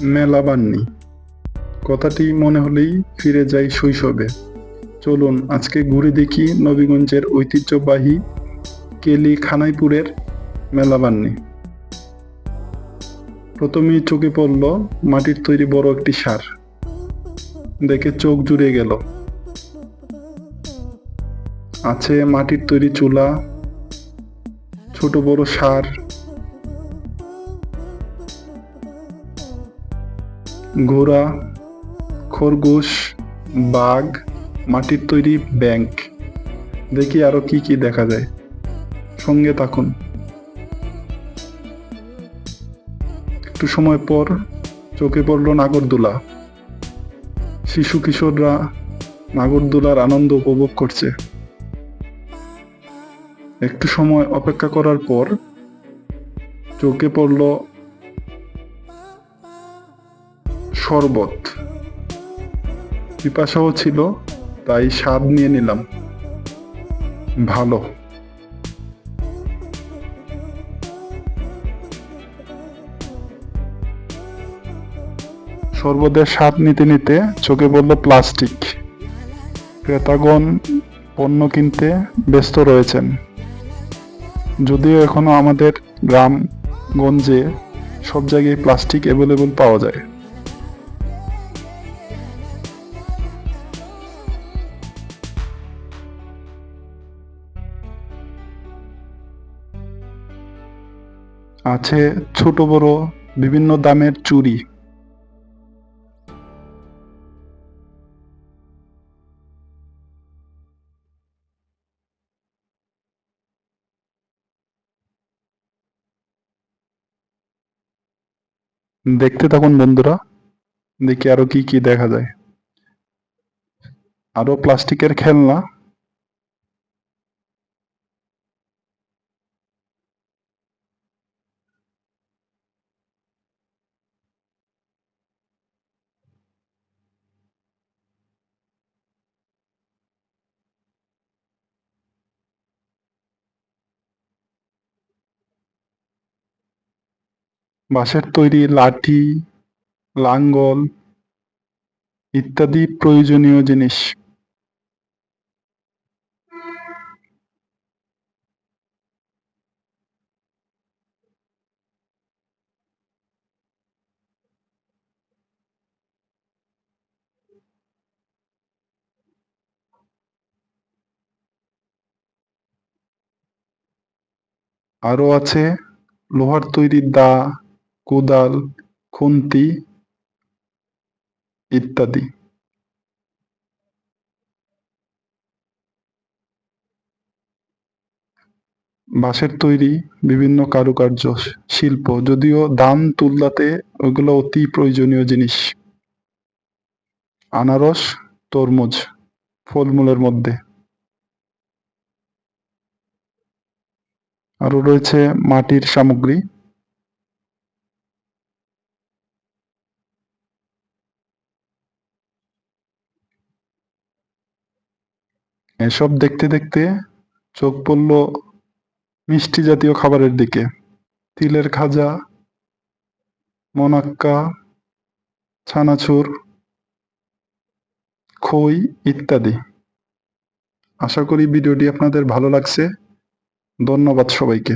মেলা বান্নি কথাটি মনে হলেই ফিরে যাই শৈশবে। চলুন আজকে ঘুরে দেখি নবীগঞ্জের ঐতিহ্যবাহী কেলি খানাইপুরের মেলা বান্নি প্রথমেই চোখে পড়ল মাটির তৈরি বড় একটি সার। দেখে চোখ জুড়ে গেল। আছে মাটির তৈরি চুলা, ছোট বড় সার ঘোড়া, খরগোশ, বাঘ, মাটির তৈরি ব্যাংক। দেখি আরও কি কি দেখা যায়। সঙ্গে থাকুন। একটু সময় পর চোখে পড়ল নাগরদোলা। শিশু কিশোররা নাগরদোলার আনন্দ উপভোগ করছে। একটু সময় অপেক্ষা করার পর চোখে পড়ল শরবত। পিপাসাও ছিল, তাই স্বাদ নিয়ে নিলাম। ভালো। শরবতের স্বাদ নিতে নিতে চোখে পড়ল প্লাস্টিক। ক্রেতাগণ পণ্য কিনতে ব্যস্ত রয়েছেন। যদিও এখনও আমাদের গ্রামগঞ্জে সব জায়গায় প্লাস্টিক অ্যাভেলেবল পাওয়া যায়। আছে ছোট বড় বিভিন্ন দামের চুড়ি। দেখতে থাকুন বন্ধুরা, দেখি আরও কি কি দেখা যায়। আরও প্লাস্টিকের খেলনা। বাঁশের তৈরি লাঠি লাঙ্গল ইত্যাদি প্রয়োজনীয় জিনিস। আরও আছে লোহার তৈরি দা কোদাল, খুন্তি ইত্যাদি। বাঁশের তৈরি বিভিন্ন কারুকার্য, শিল্প, যদিও দাম তুলনাতে ওগুলো অতি প্রয়োজনীয় জিনিস। আনারস, তরমুজ, ফলমূলের মধ্যে। আরও রয়েছে মাটির সামগ্রী। এসব দেখতে দেখতে চোখ পড়ল মিষ্টি জাতীয় খাবারের দিকে। তিলের খাজা, মনাক্কা, ছানাছুর, খই ইত্যাদি। আশা করি ভিডিওটি আপনাদের ভালো লাগছে। ধন্যবাদ সবাইকে।